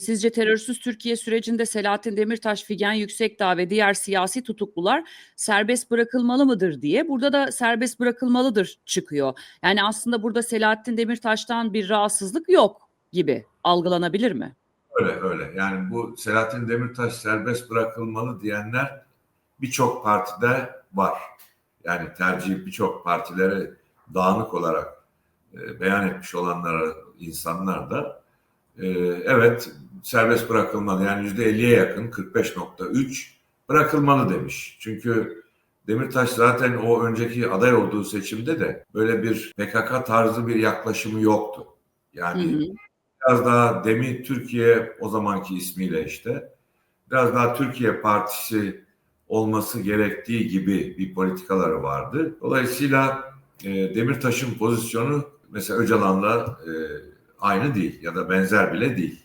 Sizce terörsüz Türkiye sürecinde Selahattin Demirtaş, Figen Yüksekdağ ve diğer siyasi tutuklular serbest bırakılmalı mıdır diye. Burada da serbest bırakılmalıdır çıkıyor. Yani aslında burada Selahattin Demirtaş'tan bir rahatsızlık yok gibi algılanabilir mi? Öyle öyle. Yani bu Selahattin Demirtaş serbest bırakılmalı diyenler birçok partide var. Yani tercih birçok partileri dağınık olarak e, beyan etmiş olanlara insanlar da e, evet serbest bırakılmalı. Yani yüzde 50'ye yakın 45.3 bırakılmalı demiş. Çünkü Demirtaş zaten o önceki aday olduğu seçimde de böyle bir PKK tarzı bir yaklaşımı yoktu. Yani Hı hı. biraz daha Demi Türkiye o zamanki ismiyle işte biraz daha Türkiye Partisi olması gerektiği gibi bir politikaları vardı. Dolayısıyla e, Demirtaş'ın pozisyonu mesela Öcalan'la e, aynı değil ya da benzer bile değil.